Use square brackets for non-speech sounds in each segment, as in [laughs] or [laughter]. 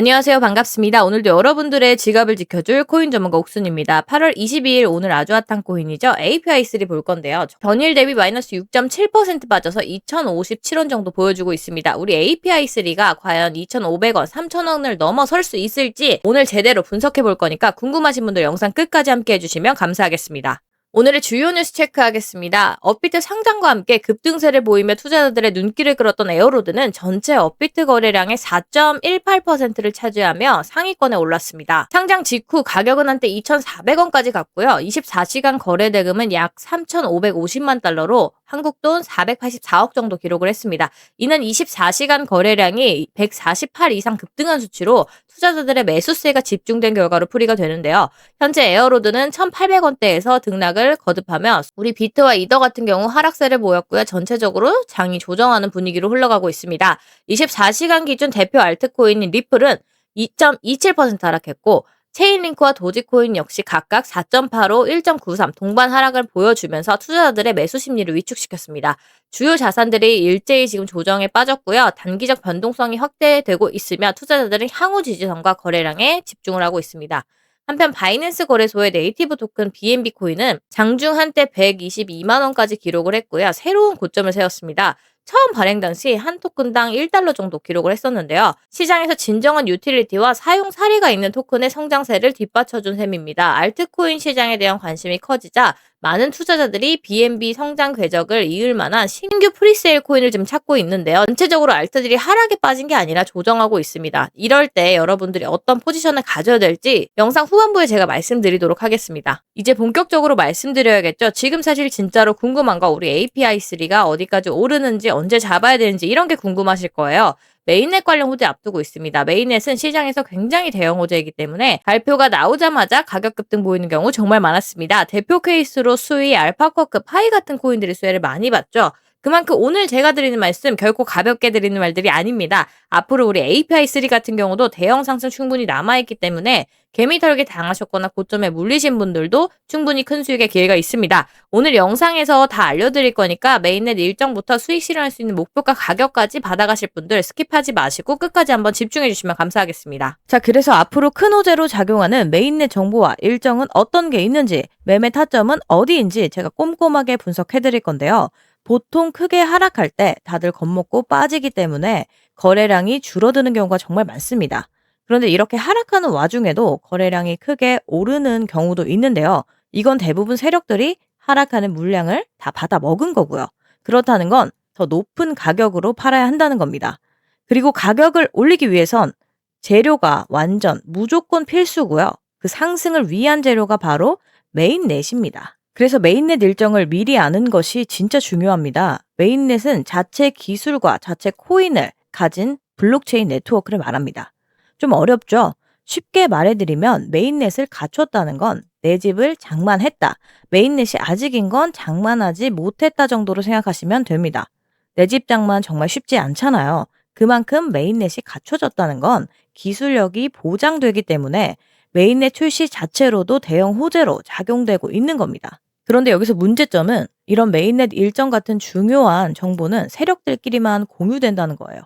안녕하세요. 반갑습니다. 오늘도 여러분들의 지갑을 지켜줄 코인 전문가 옥순입니다. 8월 22일 오늘 아주 핫한 코인이죠. API3 볼 건데요. 전일 대비 마이너스 6.7% 빠져서 2,057원 정도 보여주고 있습니다. 우리 API3가 과연 2,500원, 3,000원을 넘어설 수 있을지 오늘 제대로 분석해 볼 거니까 궁금하신 분들 영상 끝까지 함께 해주시면 감사하겠습니다. 오늘의 주요 뉴스 체크하겠습니다. 업비트 상장과 함께 급등세를 보이며 투자자들의 눈길을 끌었던 에어로드는 전체 업비트 거래량의 4.18%를 차지하며 상위권에 올랐습니다. 상장 직후 가격은 한때 2,400원까지 갔고요. 24시간 거래 대금은 약 3,550만 달러로 한국 돈 484억 정도 기록을 했습니다. 이는 24시간 거래량이 148 이상 급등한 수치로 투자자들의 매수세가 집중된 결과로 풀이가 되는데요. 현재 에어로드는 1,800원대에서 등락을 거듭하며 우리 비트와 이더 같은 경우 하락세를 보였고요. 전체적으로 장이 조정하는 분위기로 흘러가고 있습니다. 24시간 기준 대표 알트코인인 리플은 2.27% 하락했고 체인링크와 도지코인 역시 각각 4.85, 1.93 동반 하락을 보여주면서 투자자들의 매수 심리를 위축시켰습니다. 주요 자산들이 일제히 지금 조정에 빠졌고요. 단기적 변동성이 확대되고 있으며 투자자들은 향후 지지선과 거래량에 집중을 하고 있습니다. 한편 바이낸스 거래소의 네이티브 토큰 BNB 코인은 장중 한때 122만 원까지 기록을 했고요. 새로운 고점을 세웠습니다. 처음 발행 당시 한 토큰당 1달러 정도 기록을 했었는데요. 시장에서 진정한 유틸리티와 사용 사례가 있는 토큰의 성장세를 뒷받쳐준 셈입니다. 알트코인 시장에 대한 관심이 커지자 많은 투자자들이 BNB 성장 궤적을 이을 만한 신규 프리세일 코인을 좀 찾고 있는데요. 전체적으로 알트들이 하락에 빠진 게 아니라 조정하고 있습니다. 이럴 때 여러분들이 어떤 포지션을 가져야 될지 영상 후반부에 제가 말씀드리도록 하겠습니다. 이제 본격적으로 말씀드려야겠죠. 지금 사실 진짜로 궁금한 거 우리 API3가 어디까지 오르는지 언제 잡아야 되는지 이런 게 궁금하실 거예요. 메인넷 관련 호재 앞두고 있습니다. 메인넷은 시장에서 굉장히 대형 호재이기 때문에 발표가 나오자마자 가격 급등 보이는 경우 정말 많았습니다. 대표 케이스로 수위, 알파커급, 하이 같은 코인들이 수혜를 많이 봤죠. 그만큼 오늘 제가 드리는 말씀 결코 가볍게 드리는 말들이 아닙니다. 앞으로 우리 API3 같은 경우도 대형 상승 충분히 남아있기 때문에 개미 털기 당하셨거나 고점에 물리신 분들도 충분히 큰 수익의 기회가 있습니다. 오늘 영상에서 다 알려드릴 거니까 메인넷 일정부터 수익 실현할 수 있는 목표가 가격까지 받아가실 분들 스킵하지 마시고 끝까지 한번 집중해 주시면 감사하겠습니다. 자, 그래서 앞으로 큰 호재로 작용하는 메인넷 정보와 일정은 어떤 게 있는지, 매매 타점은 어디인지 제가 꼼꼼하게 분석해 드릴 건데요. 보통 크게 하락할 때 다들 겁먹고 빠지기 때문에 거래량이 줄어드는 경우가 정말 많습니다. 그런데 이렇게 하락하는 와중에도 거래량이 크게 오르는 경우도 있는데요. 이건 대부분 세력들이 하락하는 물량을 다 받아 먹은 거고요. 그렇다는 건 더 높은 가격으로 팔아야 한다는 겁니다. 그리고 가격을 올리기 위해선 재료가 완전 무조건 필수고요. 그 상승을 위한 재료가 바로 메인넷입니다. 그래서 메인넷 일정을 미리 아는 것이 진짜 중요합니다. 메인넷은 자체 기술과 자체 코인을 가진 블록체인 네트워크를 말합니다. 좀 어렵죠? 쉽게 말해드리면 메인넷을 갖췄다는 건 내 집을 장만했다. 메인넷이 아직인 건 장만하지 못했다 정도로 생각하시면 됩니다. 내 집 장만 정말 쉽지 않잖아요. 그만큼 메인넷이 갖춰졌다는 건 기술력이 보장되기 때문에 메인넷 출시 자체로도 대형 호재로 작용되고 있는 겁니다. 그런데 여기서 문제점은 이런 메인넷 일정 같은 중요한 정보는 세력들끼리만 공유된다는 거예요.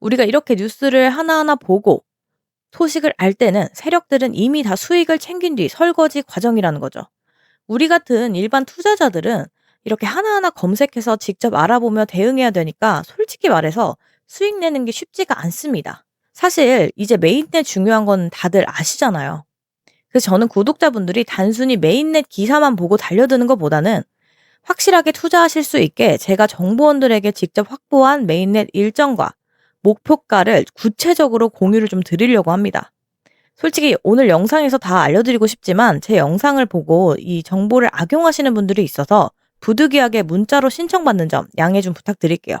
우리가 이렇게 뉴스를 하나하나 보고 소식을 알 때는 세력들은 이미 다 수익을 챙긴 뒤 설거지 과정이라는 거죠. 우리 같은 일반 투자자들은 이렇게 하나하나 검색해서 직접 알아보며 대응해야 되니까 솔직히 말해서 수익 내는 게 쉽지가 않습니다. 사실 이제 메인넷 중요한 건 다들 아시잖아요. 그래서 저는 구독자분들이 단순히 메인넷 기사만 보고 달려드는 것보다는 확실하게 투자하실 수 있게 제가 정보원들에게 직접 확보한 메인넷 일정과 목표가를 구체적으로 공유를 좀 드리려고 합니다. 솔직히 오늘 영상에서 다 알려드리고 싶지만 제 영상을 보고 이 정보를 악용하시는 분들이 있어서 부득이하게 문자로 신청받는 점 양해 좀 부탁드릴게요.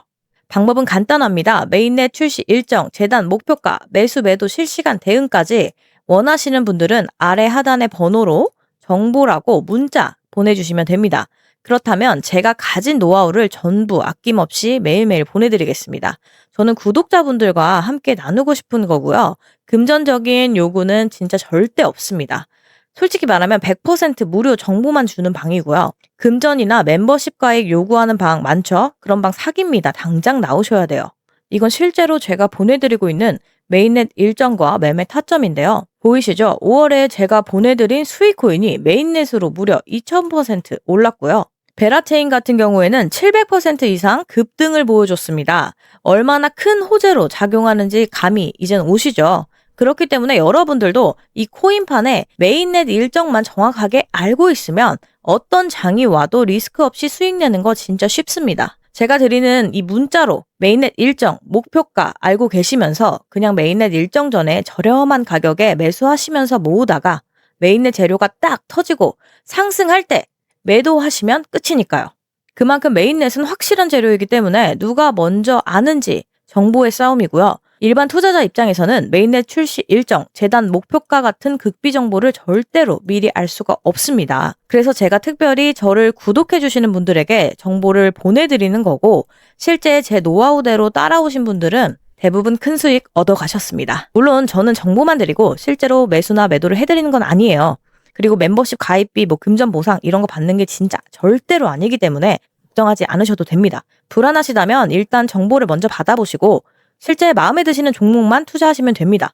방법은 간단합니다. 메인넷 출시 일정, 재단 목표가, 매수 매도 실시간 대응까지 원하시는 분들은 아래 하단의 번호로 정보라고 문자 보내주시면 됩니다. 그렇다면 제가 가진 노하우를 전부 아낌없이 매일매일 보내드리겠습니다. 저는 구독자분들과 함께 나누고 싶은 거고요. 금전적인 요구는 진짜 절대 없습니다. 솔직히 말하면 100% 무료 정보만 주는 방이고요. 금전이나 멤버십 가액 요구하는 방 많죠? 그런 방 사기입니다. 당장 나오셔야 돼요. 이건 실제로 제가 보내드리고 있는 메인넷 일정과 매매 타점인데요. 보이시죠? 5월에 제가 보내드린 수익 코인이 메인넷으로 무려 2000% 올랐고요. 베라체인 같은 경우에는 700% 이상 급등을 보여줬습니다. 얼마나 큰 호재로 작용하는지 감이 이젠 오시죠? 그렇기 때문에 여러분들도 이 코인판에 메인넷 일정만 정확하게 알고 있으면 어떤 장이 와도 리스크 없이 수익 내는 거 진짜 쉽습니다. 제가 드리는 이 문자로 메인넷 일정, 목표가 알고 계시면서 그냥 메인넷 일정 전에 저렴한 가격에 매수하시면서 모으다가 메인넷 재료가 딱 터지고 상승할 때 매도하시면 끝이니까요. 그만큼 메인넷은 확실한 재료이기 때문에 누가 먼저 아는지 정보의 싸움이고요. 일반 투자자 입장에서는 메인넷 출시 일정, 재단 목표가 같은 극비 정보를 절대로 미리 알 수가 없습니다. 그래서 제가 특별히 저를 구독해 주시는 분들에게 정보를 보내드리는 거고 실제 제 노하우대로 따라오신 분들은 대부분 큰 수익 얻어 가셨습니다. 물론 저는 정보만 드리고 실제로 매수나 매도를 해드리는 건 아니에요. 그리고 멤버십 가입비, 뭐 금전 보상 이런 거 받는 게 진짜 절대로 아니기 때문에 걱정하지 않으셔도 됩니다. 불안하시다면 일단 정보를 먼저 받아보시고 실제 마음에 드시는 종목만 투자하시면 됩니다.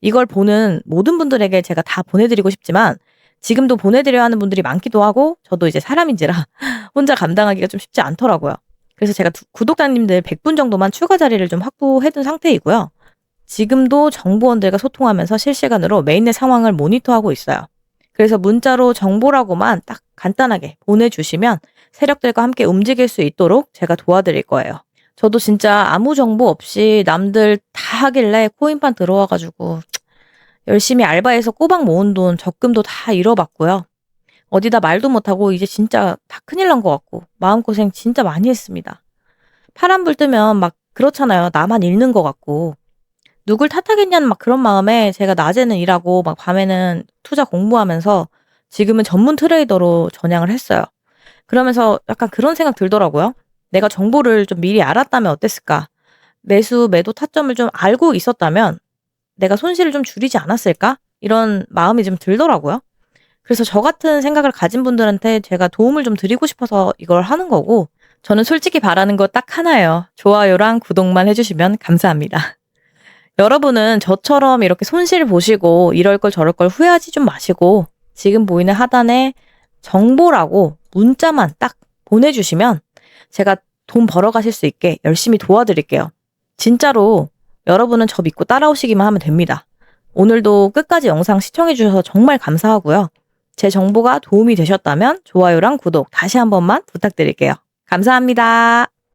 이걸 보는 모든 분들에게 제가 다 보내드리고 싶지만 지금도 보내드려야 하는 분들이 많기도 하고 저도 이제 사람인지라 [laughs] 혼자 감당하기가 좀 쉽지 않더라고요. 그래서 제가 두- 구독자님들 100분 정도만 추가 자리를 좀 확보해둔 상태이고요. 지금도 정보원들과 소통하면서 실시간으로 메인의 상황을 모니터하고 있어요. 그래서 문자로 정보라고만 딱 간단하게 보내주시면 세력들과 함께 움직일 수 있도록 제가 도와드릴 거예요. 저도 진짜 아무 정보 없이 남들 다 하길래 코인판 들어와가지고 열심히 알바해서 꼬박 모은 돈 적금도 다 잃어봤고요. 어디다 말도 못하고 이제 진짜 다 큰일 난 것 같고 마음고생 진짜 많이 했습니다. 파란불 뜨면 막 그렇잖아요. 나만 잃는 것 같고 누굴 탓하겠냐는 막 그런 마음에 제가 낮에는 일하고 막 밤에는 투자 공부하면서 지금은 전문 트레이더로 전향을 했어요. 그러면서 약간 그런 생각 들더라고요. 내가 정보를 좀 미리 알았다면 어땠을까? 매수, 매도 타점을 좀 알고 있었다면 내가 손실을 좀 줄이지 않았을까? 이런 마음이 좀 들더라고요. 그래서 저 같은 생각을 가진 분들한테 제가 도움을 좀 드리고 싶어서 이걸 하는 거고, 저는 솔직히 바라는 거 딱 하나예요. 좋아요랑 구독만 해주시면 감사합니다. [laughs] 여러분은 저처럼 이렇게 손실 보시고 이럴 걸 저럴 걸 후회하지 좀 마시고, 지금 보이는 하단에 정보라고 문자만 딱 보내주시면 제가 돈 벌어 가실 수 있게 열심히 도와드릴게요. 진짜로 여러분은 저 믿고 따라오시기만 하면 됩니다. 오늘도 끝까지 영상 시청해주셔서 정말 감사하고요. 제 정보가 도움이 되셨다면 좋아요랑 구독 다시 한 번만 부탁드릴게요. 감사합니다.